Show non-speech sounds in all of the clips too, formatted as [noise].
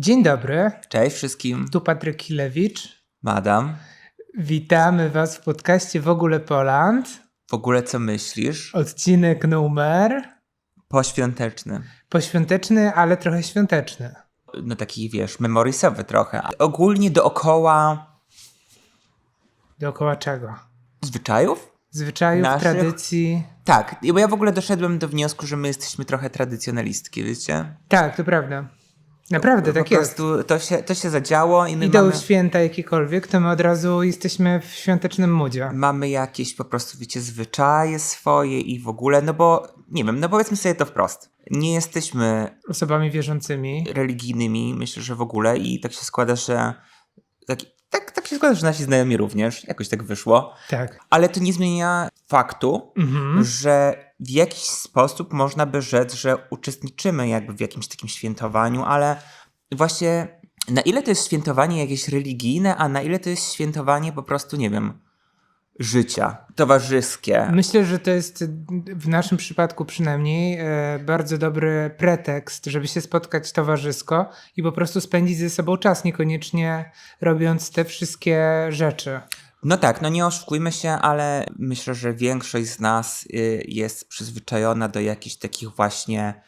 Dzień dobry, Cześć wszystkim, tu Patryk Kilewicz. madam. Witamy Was w podcaście W ogóle Poland. W ogóle co myślisz? Odcinek numer Poświąteczny. poświąteczny, ale trochę świąteczny. No taki wiesz, memorisowy trochę. Ogólnie dookoła Dookoła czego? zwyczajów? Zwyczajów, Naszych? tradycji. Tak, bo ja w ogóle doszedłem do wniosku, że my jesteśmy trochę tradycjonalistki, wiecie? Tak, to prawda. Naprawdę, tak po jest. prostu to się, to się zadziało i my Idą mamy, święta jakiekolwiek, to my od razu jesteśmy w świątecznym moodzie. mamy jakieś po prostu, wiecie, zwyczaje swoje i w ogóle, no bo, nie wiem, no powiedzmy sobie to wprost. Nie jesteśmy Osobami wierzącymi. religijnymi, myślę, że w ogóle i tak się składa, że tak, tak, tak się składa, że nasi znajomi również, jakoś tak wyszło, Tak. ale to nie zmienia faktu, Mhm. że w jakiś sposób można by rzec, że uczestniczymy jakby w jakimś takim świętowaniu, ale właśnie na ile to jest świętowanie jakieś religijne, a na ile to jest świętowanie po prostu, nie wiem, życia, towarzyskie. Myślę, że to jest w naszym przypadku przynajmniej e, bardzo dobry pretekst, żeby się spotkać towarzysko i po prostu spędzić ze sobą czas, niekoniecznie robiąc te wszystkie rzeczy. No tak, no nie oszukujmy się, ale myślę, że większość z nas y, jest przyzwyczajona do jakichś takich właśnie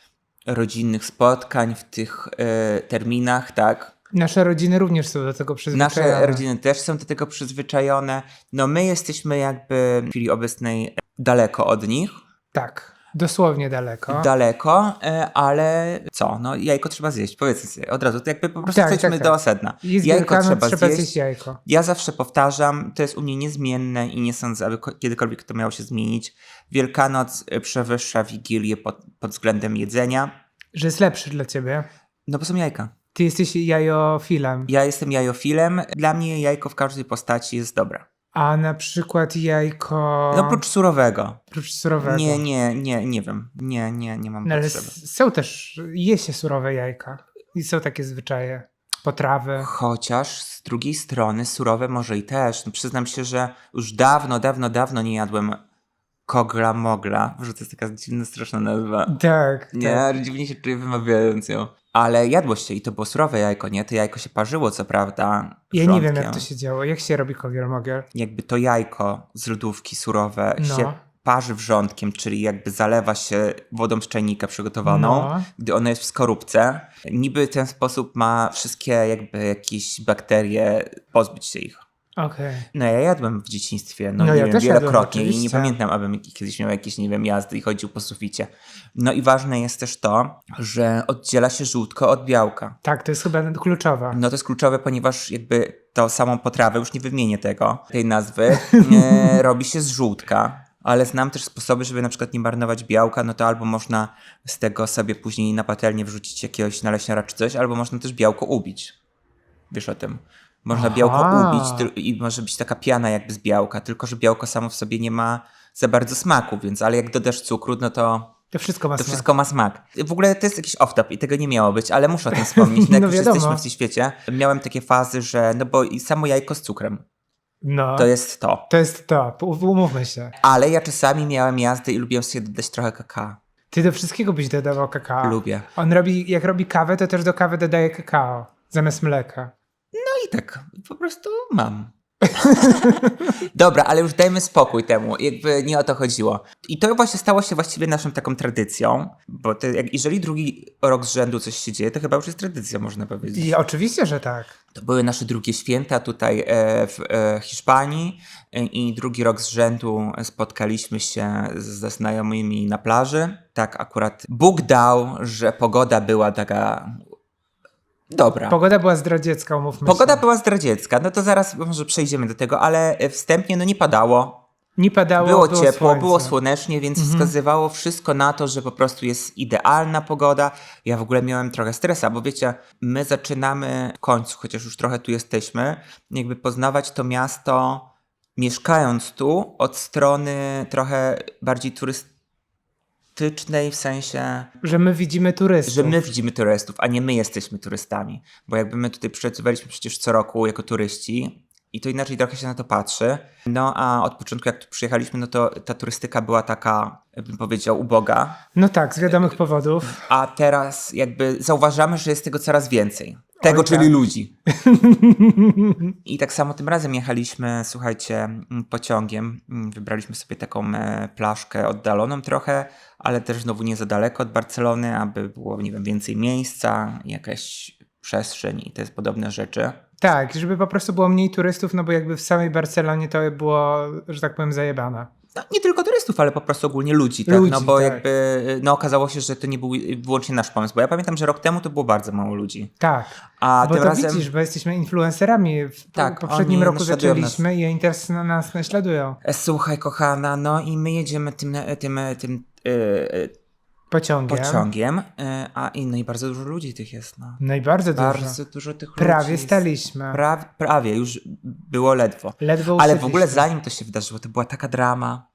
rodzinnych spotkań w tych y, terminach, tak? Nasze rodziny również są do tego przyzwyczajone. Nasze rodziny też są do tego przyzwyczajone. No my jesteśmy jakby w chwili obecnej daleko od nich. Tak, dosłownie daleko. Daleko, e, ale co? No jajko trzeba zjeść, powiedzmy sobie od razu. To jakby po prostu Tak, przejdźmy tak, tak. do sedna. Jest jajko trzeba, trzeba zjeść. zjeść jajko. Ja zawsze powtarzam, to jest u mnie niezmienne i nie sądzę, aby ko- kiedykolwiek to miało się zmienić. Wielkanoc y, przewyższa Wigilię pod, pod względem jedzenia. Że jest lepszy dla ciebie. No bo są jajka. Ty jesteś jajofilem. Ja jestem jajofilem. Dla mnie jajko w każdej postaci jest dobre. A na przykład jajko... No oprócz surowego. Prócz surowego. Nie, nie, nie, nie wiem. Nie, nie, nie mam No, ale potrzeby. są też, je się surowe jajka. I są takie zwyczaje. Potrawy. Chociaż z drugiej strony surowe może i też. No, przyznam się, że już dawno, dawno, dawno nie jadłem kogla mogla. Że to jest taka dziwna, straszna nazwa. Tak, tak. Nie, dziwnie się czuję wymawiając ją. Ale jadło się i to było surowe jajko, nie? To jajko się parzyło, co prawda. Ja nie wiem, jak to się działo. Jak się robi kogiel mogiel? Jakby to jajko z lodówki surowe No. się parzy wrzątkiem, czyli jakby zalewa się wodą z czajnika przygotowaną, No. gdy ona jest w skorupce. Niby w ten sposób ma wszystkie jakby jakieś bakterie pozbyć się ich. Okej. No ja jadłem w dzieciństwie, no, No nie ja wiem, też jadłem, wielokrotnie i nie pamiętam, abym kiedyś miał jakieś, nie wiem, jazdy i chodził po suficie. No i ważne jest też to, że oddziela się żółtko od białka. Tak, to jest chyba kluczowe. No to jest kluczowe, ponieważ jakby tą samą potrawę, już nie wymienię tego, tej nazwy, [laughs] e, robi się z żółtka. Ale znam też sposoby, żeby na przykład nie marnować białka, no to albo można z tego sobie później na patelnię wrzucić jakiegoś naleśniara czy coś, albo można też białko ubić. Wiesz o tym. Można Aha. białko ubić i może być taka piana jakby z białka, tylko że białko samo w sobie nie ma za bardzo smaku, więc ale jak dodasz cukru, no to To wszystko ma to smak. wszystko ma smak. W ogóle to jest jakiś off-top i tego nie miało być, ale muszę o tym [laughs] wspomnieć. No, jak No już wiadomo. jesteśmy w tym świecie, miałem takie fazy, że no bo i samo jajko z cukrem, No. to jest to. To jest to. Umówmy się. Ale ja czasami miałem jazdy i lubiłem sobie dodać trochę kakao. Ty do wszystkiego byś dodawał kakao. Lubię. On robi, jak robi kawę, to też do kawy dodaje kakao. Zamiast mleka. Tak, po prostu mam. [laughs] Dobra, ale już dajmy spokój temu, jakby nie o to chodziło. I to właśnie stało się właściwie naszą taką tradycją, bo to jak, jeżeli drugi rok z rzędu coś się dzieje, to chyba już jest tradycja, można powiedzieć. I oczywiście, że tak. To były nasze drugie święta tutaj e, w e, Hiszpanii i drugi rok z rzędu spotkaliśmy się ze znajomymi na plaży. Tak akurat Bóg dał, że pogoda była taka dobra. Pogoda była zdradziecka, umówmy Pogoda się. była zdradziecka, no to zaraz może przejdziemy do tego, ale e, wstępnie no nie padało, Nie padało, było, było ciepło, słońce. było słonecznie, więc wskazywało wszystko na to, że po prostu jest idealna pogoda. Ja w ogóle miałem trochę stresa, bo wiecie, my zaczynamy w końcu, chociaż już trochę tu jesteśmy, jakby poznawać to miasto mieszkając tu od strony trochę bardziej turystycznej, w sensie, Że my widzimy turystów. że my widzimy turystów, a nie my jesteśmy turystami. Bo jakby my tutaj przecywaliśmy przecież co roku jako turyści i to inaczej trochę się na to patrzy. No a od początku jak tu przyjechaliśmy, no to ta turystyka była taka, bym powiedział, uboga. No tak, z wiadomych powodów. A teraz jakby zauważamy, że jest tego coraz więcej. Tego, czyli ludzi. I tak samo tym razem jechaliśmy, słuchajcie, mm, pociągiem. Mm, Wybraliśmy sobie taką e, plaszkę oddaloną trochę, ale też znowu nie za daleko od Barcelony, aby było, nie wiem, więcej miejsca, jakaś przestrzeń i te podobne rzeczy. Tak, żeby po prostu było mniej turystów, no bo jakby w samej Barcelonie to było, że tak powiem, zajebane. No, nie tylko turystów, ale po prostu ogólnie ludzi, tak? Ludzi, no bo tak. jakby no, okazało się, że to nie był wyłącznie nasz pomysł, bo ja pamiętam, że rok temu to było bardzo mało ludzi. Tak, A bo tym to razem widzisz, bo jesteśmy influencerami. W Tak, poprzednim roku zaczęliśmy i oni teraz na nas naśladują. E, Słuchaj, kochana, no i my jedziemy tym, e, tym, e, tym e, Pociągiem. pociągiem, a i, no i bardzo dużo ludzi tych jest. No. No i bardzo dużo. Bardzo dużo tych ludzi. Prawie jest. staliśmy. Pra, prawie, już było ledwo. Ledwo Ale w ogóle zanim to się wydarzyło, to była taka drama.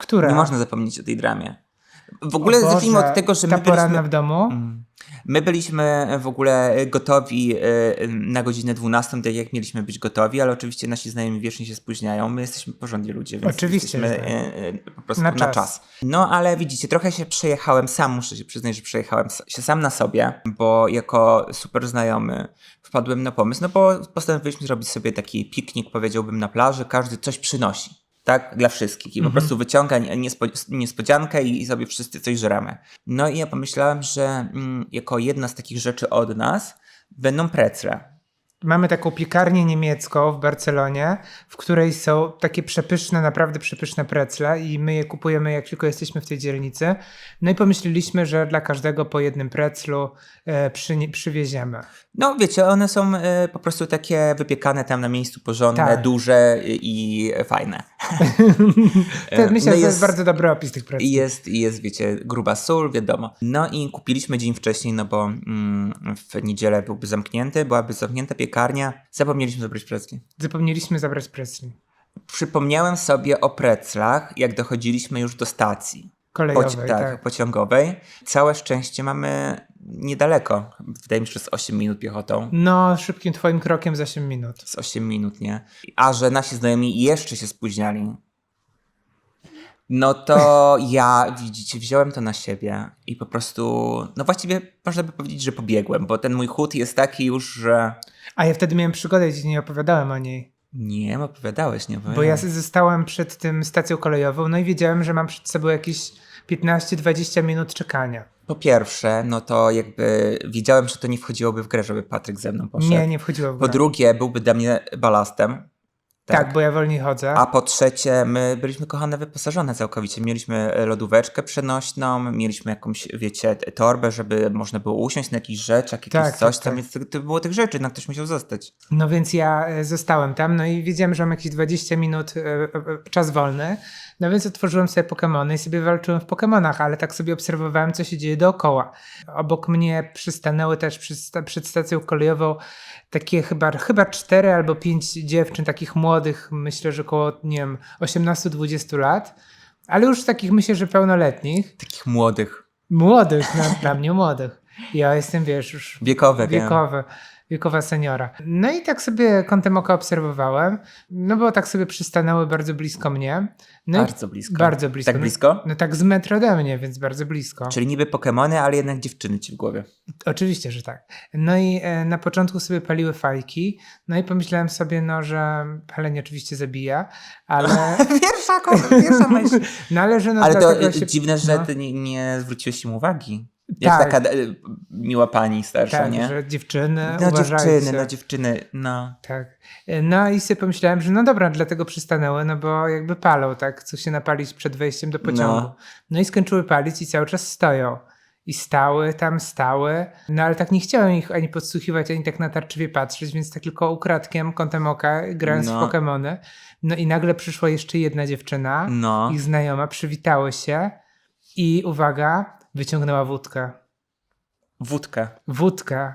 Która? Nie można zapomnieć o tej dramie. W ogóle O Boże, zacznijmy od tego, że my byliśmy... w domu? Mm. My byliśmy w ogóle gotowi e, na godzinę 12, tak jak mieliśmy być gotowi, ale oczywiście nasi znajomi wiecznie się spóźniają. My jesteśmy porządni ludzie, więc Oczywiście, jesteśmy e, po prostu Na na, czas. czas. No ale widzicie, trochę się przejechałem sam, muszę się przyznać, że przejechałem się sam na sobie, bo jako super znajomy wpadłem na pomysł, no bo postanowiliśmy zrobić sobie taki piknik, powiedziałbym, na plaży, każdy coś przynosi. Tak, dla wszystkich. I po prostu wyciąga niespo, niespodziankę i, i sobie wszyscy coś żremy. No i ja pomyślałem, że mm, jako jedna z takich rzeczy od nas będą precle. Mamy taką piekarnię niemiecką w Barcelonie, w której są takie przepyszne, naprawdę przepyszne precle i my je kupujemy jak tylko jesteśmy w tej dzielnicy. No i pomyśleliśmy, że dla każdego po jednym preclu e, przy, przywieziemy. No wiecie, one są e, po prostu takie wypiekane tam na miejscu, porządne, Tak. duże i fajne. [laughs] To, myślę, no że to jest bardzo dobry opis tych precli. jest, jest, wiecie, gruba sól, wiadomo. No i kupiliśmy dzień wcześniej, no bo mm, w niedzielę byłby zamknięty, byłaby zamknięta piekarnia. Zapomnieliśmy zabrać precli. Zapomnieliśmy zabrać precli Przypomniałem sobie o preclach, jak dochodziliśmy już do stacji. kolejowej. Poci- tak, tak, pociągowej. Całe szczęście mamy niedaleko. Wydaje mi się, że z 8 minut piechotą. No, szybkim twoim krokiem za 8 minut. Z 8 minut, nie? A że nasi znajomi jeszcze się spóźniali. No to ja, widzicie, wziąłem to na siebie i po prostu, no właściwie można by powiedzieć, że pobiegłem, bo ten mój chód jest taki już, że... A ja wtedy miałem przygodę ci nie opowiadałem o niej. Nie, opowiadałeś, nie Bo opowiadałeś. ja zostałem przed tym stacją kolejową, no i wiedziałem, że mam przed sobą jakieś 15-20 minut czekania. Po pierwsze, no to jakby wiedziałem, że to nie wchodziłoby w grę, żeby Patryk ze mną poszedł. Nie, nie wchodziło w Po grę. drugie, byłby dla mnie balastem. Tak, bo ja wolniej chodzę. A po trzecie, my byliśmy kochane wyposażone całkowicie. Mieliśmy lodóweczkę przenośną, mieliśmy jakąś, wiecie, torbę, żeby można było usiąść na jakichś rzeczach, jakieś Tak, coś tak, tam, tak. więc to, było tych rzeczy, na ktoś musiał zostać. No więc ja e, zostałem tam, no i wiedziałem, że mam jakieś 20 minut e, e, czas wolny. No więc otworzyłem sobie Pokemony i sobie walczyłem w Pokemonach, ale tak sobie obserwowałem, co się dzieje dookoła. Obok mnie przystanęły też przed stacją kolejową takie chyba, chyba cztery albo pięć dziewczyn, takich młodych, myślę, że około, nie wiem, 18-20 lat, ale już takich myślę, że pełnoletnich. Takich młodych, Młodych, no, dla mnie młodych. Ja jestem, wiesz, już wiekowe, wiem. Wiekowa seniora. No i tak sobie kątem oka obserwowałem, no bo tak sobie przystanęły bardzo blisko mnie. No Bardzo blisko. Bardzo blisko. Tak blisko? No tak z metro ode mnie, więc bardzo blisko. Czyli niby Pokemony, ale jednak dziewczyny ci w głowie. Oczywiście, że tak. No i e, na początku sobie paliły fajki, no i pomyślałem sobie, no, że palenie oczywiście zabija, ale... [laughs] Pierwsza, pierwsza myśl. [laughs] no ale że no ale to się- dziwne, że no. ty nie, nie zwróciłeś im uwagi. Jak Tak. taka e, miła pani starsza, Tak, nie? że dziewczyny, No uważajcie. dziewczyny, no dziewczyny, no. Tak. No i sobie pomyślałem, że no dobra, dlatego przystanęły, no bo jakby palą, tak? Co się napalić przed wejściem do pociągu. No. No, i skończyły palić i cały czas stoją. I stały, tam stały. No ale tak nie chciałem ich ani podsłuchiwać, ani tak natarczywie patrzeć, więc tak tylko ukradkiem, kątem oka, grając No. w Pokemony. No i nagle przyszła jeszcze jedna dziewczyna, No. ich znajoma, przywitały się i uwaga, wyciągnęła wódkę. Wódkę. Wódkę.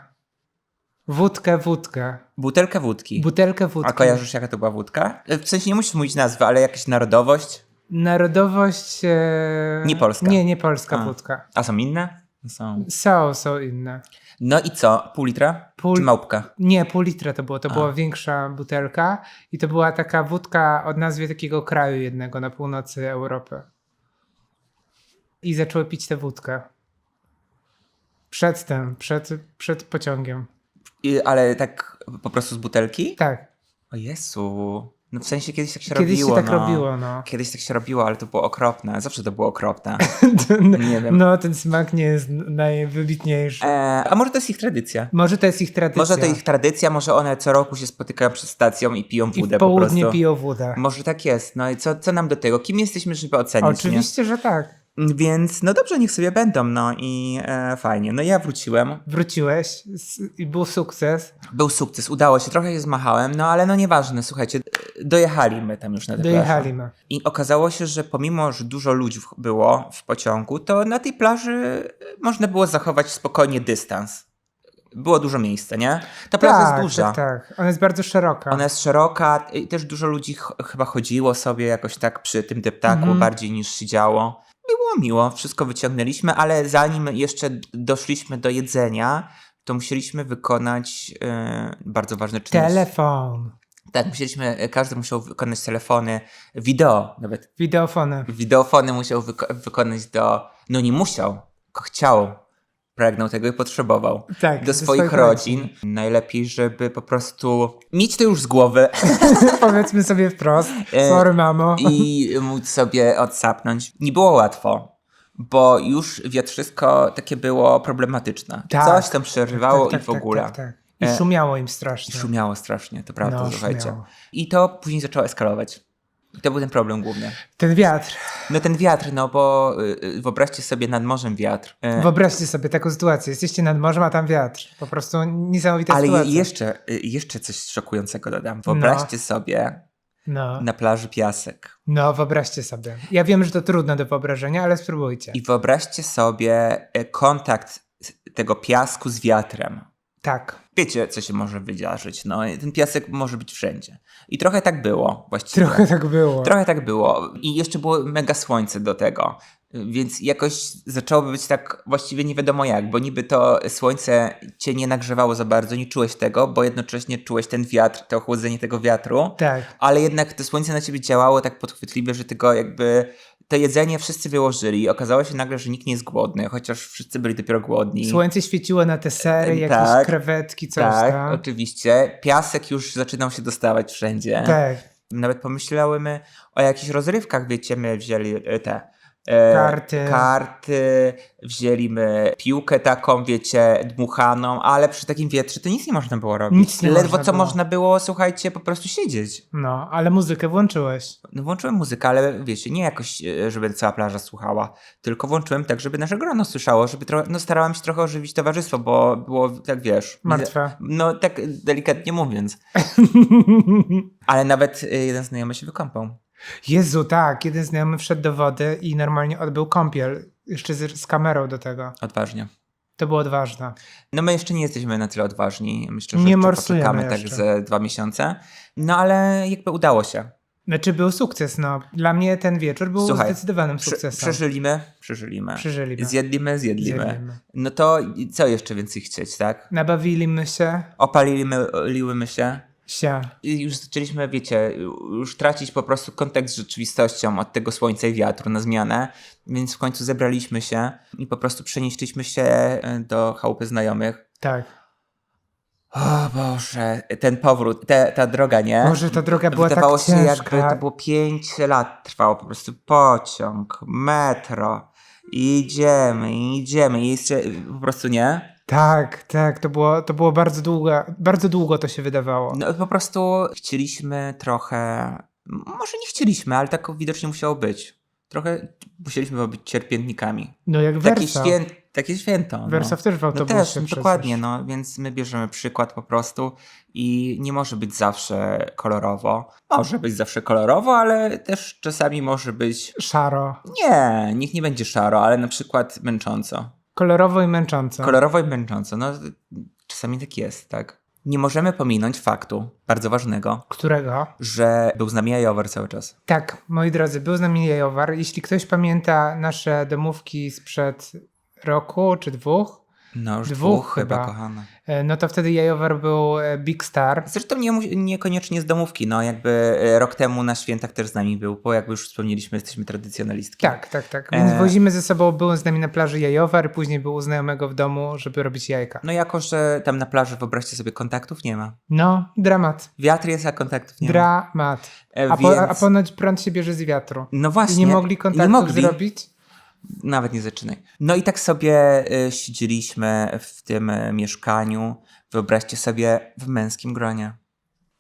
Wódkę, wódkę. Butelkę wódki. Butelkę wódki. A kojarzysz jaka to była wódka? E, W sensie nie musisz mówić nazwy, ale jakaś narodowość? Narodowość. E... Nie polska. Nie, nie polska A. wódka. A są inne? Są. Są, są inne. No i co? Pół litra? Pół- Czy małpka? Nie, pół litra to było. To A. była większa butelka i to była taka wódka o nazwie takiego kraju jednego na północy Europy. I zaczęły pić tę wódkę. Przed tym, przed, przed pociągiem. I, ale tak po prostu z butelki? Tak. O Jezu. No w sensie kiedyś tak się Kiedyś robiło. się tak no. robiło, no. Kiedyś tak się robiło, ale to było okropne. Zawsze to było okropne. [laughs] Nie wiem. No, ten smak nie jest najwybitniejszy. E, a może to jest ich tradycja? Może to jest ich tradycja. Może to ich tradycja, może one co roku się spotykają przed stacją i piją I wódę w po południe prostu. piją wódę. Może tak jest. No i co, co nam do tego? Kim jesteśmy, żeby ocenić? Oczywiście, że tak. Więc no dobrze, niech sobie będą, no i e, fajnie. No ja wróciłem. Wróciłeś i był sukces. Był sukces, udało się, trochę się zmachałem, no ale no nieważne, słuchajcie, dojechali my tam już na tę plażę. Dojechali my. I okazało się, że pomimo, że dużo ludzi było w pociągu, to na tej plaży można było zachować spokojnie dystans. Było dużo miejsca, nie? Ta plaża tak, jest duża. tak, tak. Ona jest bardzo szeroka. Ona jest szeroka i też dużo ludzi ch- chyba chodziło sobie jakoś tak przy tym deptaku Mhm. bardziej niż siedziało. Było miło, wszystko wyciągnęliśmy, ale zanim jeszcze doszliśmy do jedzenia, to musieliśmy wykonać e, bardzo ważny czynność. Telefon. Tak, musieliśmy, każdy musiał wykonać telefony, wideo, nawet Wideofony. wideofony musiał wyko- wykonać do, no nie musiał, tylko chciał, pragnął tego i potrzebował. Tak, Do swoich rodzin. Najlepiej, żeby po prostu mieć to już z głowy [laughs] Powiedzmy sobie wprost. E, Sorry, mamo. i móc sobie odsapnąć. Nie było łatwo, bo już wiatrzysko takie było problematyczne. Tak. Coś tam przerywało tak, tak, i w ogóle. Tak, tak, tak. I E, szumiało im I strasznie. szumiało strasznie, to prawda, No, słuchajcie. szumiało. I to później zaczęło eskalować. I to był ten problem główny. Ten wiatr. No ten wiatr, no bo y, y, wyobraźcie sobie nad morzem wiatr. Y, Wyobraźcie sobie taką sytuację. Jesteście nad morzem, a tam wiatr. Po prostu niesamowita ale sytuacja. jeszcze, y, jeszcze coś szokującego dodam. Wyobraźcie sobie No. na plaży piasek. no, wyobraźcie sobie. Ja wiem, że to trudne do wyobrażenia, ale spróbujcie. I wyobraźcie sobie y, kontakt tego piasku z wiatrem. Tak. Wiecie, co się może wydarzyć. No, ten piasek może być wszędzie. I trochę tak było właściwie. Trochę tak było. Trochę tak było. I jeszcze było mega słońce do tego. Więc jakoś zaczęło być tak właściwie nie wiadomo jak, bo niby to słońce cię nie nagrzewało za bardzo, nie czułeś tego, bo jednocześnie czułeś ten wiatr, to ochłodzenie tego wiatru, Tak. ale jednak to słońce na ciebie działało tak podchwytliwie, że tego jakby to jedzenie wszyscy wyłożyli i okazało się nagle, że nikt nie jest głodny, chociaż wszyscy byli dopiero głodni. Słońce świeciło na te sery, jakieś tak. krewetki, coś tak, tam. oczywiście. Piasek już zaczynał się dostawać wszędzie. Tak. Nawet pomyślałymy o jakichś rozrywkach, wiecie, my wzięli e, te Karty. karty, wzięliśmy piłkę taką, wiecie, dmuchaną, ale przy takim wietrze to nic nie można było robić. Nic nie Ledwo można co było. można było, słuchajcie, po prostu siedzieć. No, ale muzykę włączyłeś. No włączyłem muzykę, ale wiecie, nie jakoś, e, żeby cała plaża słuchała, tylko włączyłem tak, żeby nasze grono słyszało, żeby trochę, no starałam się trochę ożywić towarzystwo, bo było, tak wiesz... Martwe. No tak delikatnie mówiąc. [laughs] Ale nawet e, jeden znajomy się wykąpał. Jezu, tak. Jeden znajomy wszedł do wody i normalnie odbył kąpiel. Jeszcze z, z kamerą do tego. Odważnie. To było odważne. No my jeszcze nie jesteśmy na tyle odważni. Myślę, że Nie morsujemy tak ze dwa miesiące. No ale jakby udało się. Znaczy był sukces, no. Dla mnie ten wieczór był Słuchaj, zdecydowanym sukcesem. przeżyliśmy, przeżyliśmy. Przeżyliśmy. Zjedlimy. Zjedlimy. No to co jeszcze więcej chcieć, tak? Nabawiliśmy się. Opaliliśmy się. Się. I już zaczęliśmy, wiecie, już tracić po prostu kontakt z rzeczywistością od tego słońca i wiatru na zmianę, więc w końcu zebraliśmy się i po prostu przenieśliśmy się e, do chałupy znajomych. Tak. O Boże, ten powrót, te, ta droga, nie? Może ta droga była Wydawało tak się, ciężka. jakby to było 5 lat trwało, po prostu pociąg, metro. Idziemy, idziemy, jeszcze po prostu nie. Tak, tak. To było, to było bardzo długo. Bardzo długo to się wydawało. No po prostu chcieliśmy trochę, może nie chcieliśmy, ale tak widocznie musiało być. Trochę musieliśmy być cierpiętnikami. No jak Takie, Wersa. świę, takie święto. no. Wersow też w No autobusie też, no przecież. dokładnie, no więc my bierzemy przykład po prostu i nie może być zawsze kolorowo. Może być zawsze kolorowo, ale też czasami może być. Szaro. Nie, niech nie będzie szaro, ale na przykład męcząco. Kolorowo i męcząco. Kolorowo i męcząco. No czasami tak jest, tak. Nie możemy pominąć faktu, bardzo ważnego, Którego? że był z nami cały czas. Tak, moi drodzy, był z nami. Jeśli ktoś pamięta nasze domówki sprzed roku czy dwóch, No już Dwóch dwóch, chyba, chyba. kochana. E, No to wtedy Jajowar był e, Big Star. Zresztą nie, niekoniecznie z domówki, no jakby e, rok temu na świętach też z nami był, bo jakby już wspomnieliśmy, jesteśmy tradycjonalistki. Tak, tak, tak. Więc E. wozimy ze sobą, był z nami na plaży Jajowar, później był u znajomego w domu, żeby robić jajka. No jako, że tam na plaży, wyobraźcie sobie, kontaktów nie ma. No, dramat. Wiatr jest, a kontaktów nie ma. Dramat. E, A, po, a więc- ponoć prąd się bierze z wiatru. No I właśnie. nie mogli kontaktów mogli. zrobić? Nawet nie zaczynaj. No i tak sobie y, siedzieliśmy w tym y, mieszkaniu. Wyobraźcie sobie w męskim gronie.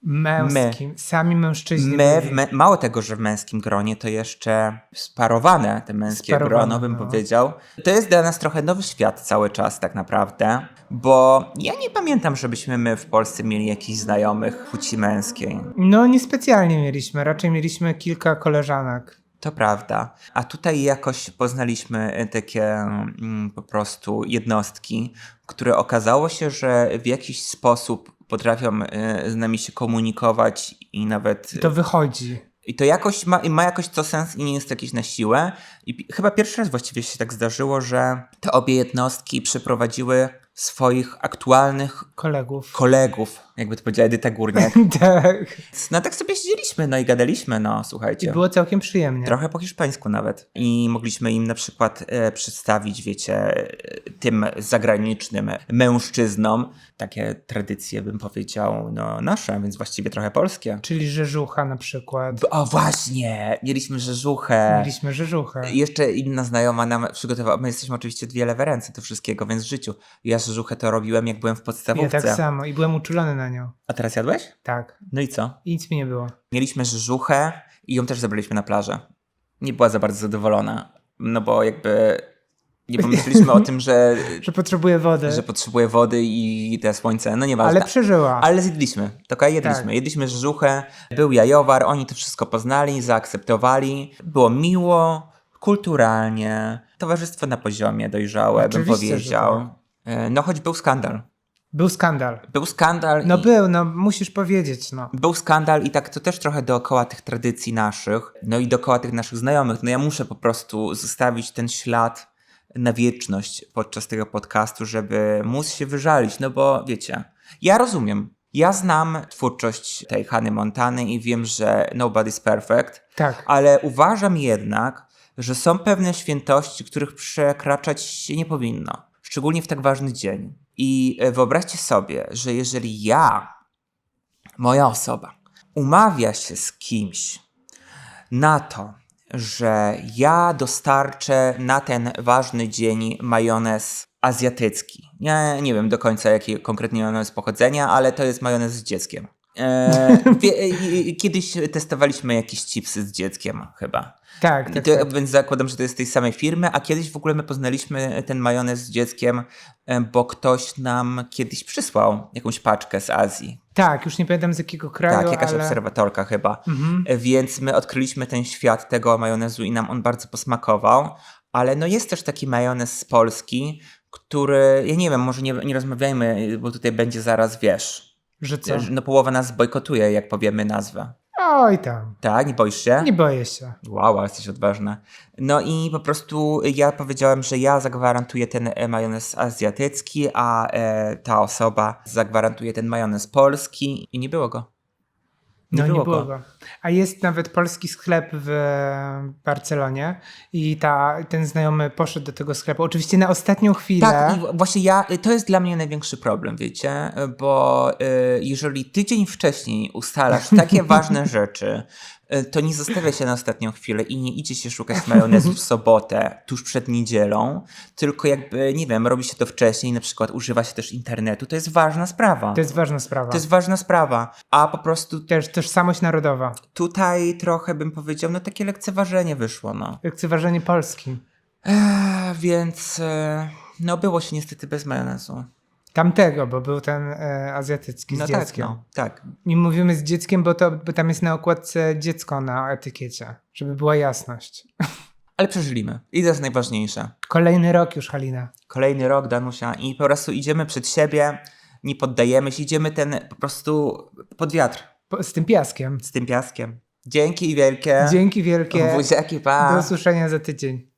Męskim. Sami mężczyźni My, mę- mało tego, że w męskim gronie, to jeszcze sparowane te męskie Sparowane, grono, bym no. powiedział. To jest dla nas trochę nowy świat cały czas tak naprawdę, bo ja nie pamiętam, żebyśmy my w Polsce mieli jakichś znajomych płci męskiej. No niespecjalnie mieliśmy, raczej mieliśmy kilka koleżanek. To prawda. A tutaj jakoś poznaliśmy y, takie mm, po prostu jednostki, które okazało się, że w jakiś sposób potrafią y, z nami się komunikować i nawet. To wychodzi. I to jakoś ma, i ma jakoś to sens i nie jest jakieś na siłę. I chyba pierwszy raz właściwie się tak zdarzyło, że te obie jednostki przeprowadziły swoich aktualnych Kolegów. kolegów, jakby to powiedziała Edyta Górniak. [laughs] tak. No tak sobie siedzieliśmy, no i gadaliśmy, no I słuchajcie. było całkiem przyjemnie. Trochę po hiszpańsku nawet. I mogliśmy im na przykład e, przedstawić, wiecie, e, tym zagranicznym mężczyznom takie tradycje, bym powiedział, no nasze, więc właściwie trochę polskie. Czyli rzeżucha na przykład. O właśnie, mieliśmy rzeżuchę. Mieliśmy rzeżuchę. Jeszcze inna znajoma nam przygotowała, my jesteśmy oczywiście dwie lewe ręce do wszystkiego, więc w życiu. Ja rzeżuchę to robiłem, jak byłem w Ja podstawówce. tak samo. I byłem uczulony na nią. A teraz jadłeś? Tak. No i co? I nic mi nie było. Mieliśmy rzeżuchę i ją też zabraliśmy na plażę. Nie była za bardzo zadowolona, no bo jakby nie pomyśleliśmy o tym, że, [laughs] Że potrzebuję wody. że potrzebuje wody i te słońce, no nieważne. Ale przeżyła. Ale zjedliśmy, to jedliśmy. Tak. Jedliśmy żuchę, był jajowar, oni to wszystko poznali, zaakceptowali. Było miło, kulturalnie, towarzystwo na poziomie dojrzałe, bym Oczywiście, że powiedział. E, No choć był skandal. Był skandal. Był skandal No i... był, no musisz powiedzieć, no. Był skandal i tak to też trochę dookoła tych tradycji naszych, no i dookoła tych naszych znajomych. No ja muszę po prostu zostawić ten ślad na wieczność podczas tego podcastu, żeby móc się wyżalić, no bo wiecie, ja rozumiem. Ja znam twórczość tej Hany Montany i wiem, że nobody's perfect, Tak. ale uważam jednak, że są pewne świętości, których przekraczać się nie powinno. Szczególnie w tak ważny dzień. I e, wyobraźcie sobie, że jeżeli ja, moja osoba, umawia się z kimś na to, że ja dostarczę na ten ważny dzień majonez azjatycki. Ja nie wiem do końca jaki konkretnie majonez pochodzenia, ale to jest majonez z dzieckiem. E, [laughs] kiedyś testowaliśmy jakieś chipsy z dzieckiem chyba. Tak, tak, to, tak. Więc zakładam, że to jest z tej samej firmy, a kiedyś w ogóle my poznaliśmy ten majonez z dzieckiem, e, bo ktoś nam kiedyś przysłał jakąś paczkę z Azji. Tak, już nie pamiętam z jakiego kraju, Tak, jakaś ale... obserwatorka chyba. Mhm. E, Więc my odkryliśmy ten świat tego majonezu i nam on bardzo posmakował. Ale no jest też taki majonez z Polski, który, ja nie wiem, może nie, nie rozmawiajmy, bo tutaj będzie zaraz, wiesz, Że co? no połowa nas bojkotuje, jak powiemy nazwę. Oj tam. Tak, nie boisz się? Nie boję się. Wow, ale jesteś odważna. No i po prostu ja powiedziałem, że ja zagwarantuję ten e, majonez azjatycki, a e, ta osoba zagwarantuje ten majonez polski i nie było go. Nie No było nie było go. go. A jest nawet polski sklep w Barcelonie i ta, ten znajomy poszedł do tego sklepu. Oczywiście na ostatnią chwilę. Tak, i właśnie ja, to jest dla mnie największy problem, wiecie, bo y, jeżeli tydzień wcześniej ustalasz takie [laughs] ważne rzeczy, y, to nie zostawia się na ostatnią chwilę i nie idzie się szukać majonezu w sobotę, tuż przed niedzielą, tylko jakby, nie wiem, robi się to wcześniej, na przykład używa się też internetu, to jest ważna sprawa. To jest ważna sprawa. To jest ważna sprawa, a po prostu też tożsamość narodowa. tutaj trochę bym powiedział, no takie lekceważenie wyszło, no. Lekceważenie Polski. Ech, więc, e, no było się niestety bez majonezu. Tamtego, bo był ten e, azjatycki z No tak, dzieckiem. no, tak. I mówimy z dzieckiem, bo, to, bo tam jest na okładce dziecko na etykiecie, żeby była jasność. [laughs] Ale przeżyliśmy. I to jest najważniejsze. Kolejny rok już, Halina. Kolejny rok, Danusia, i po prostu idziemy przed siebie, nie poddajemy się, idziemy ten po prostu pod wiatr Po, z tym piaskiem. z tym piaskiem. Dzięki wielkie. Dzięki wielkie. Buziaki, pa. Do usłyszenia za tydzień.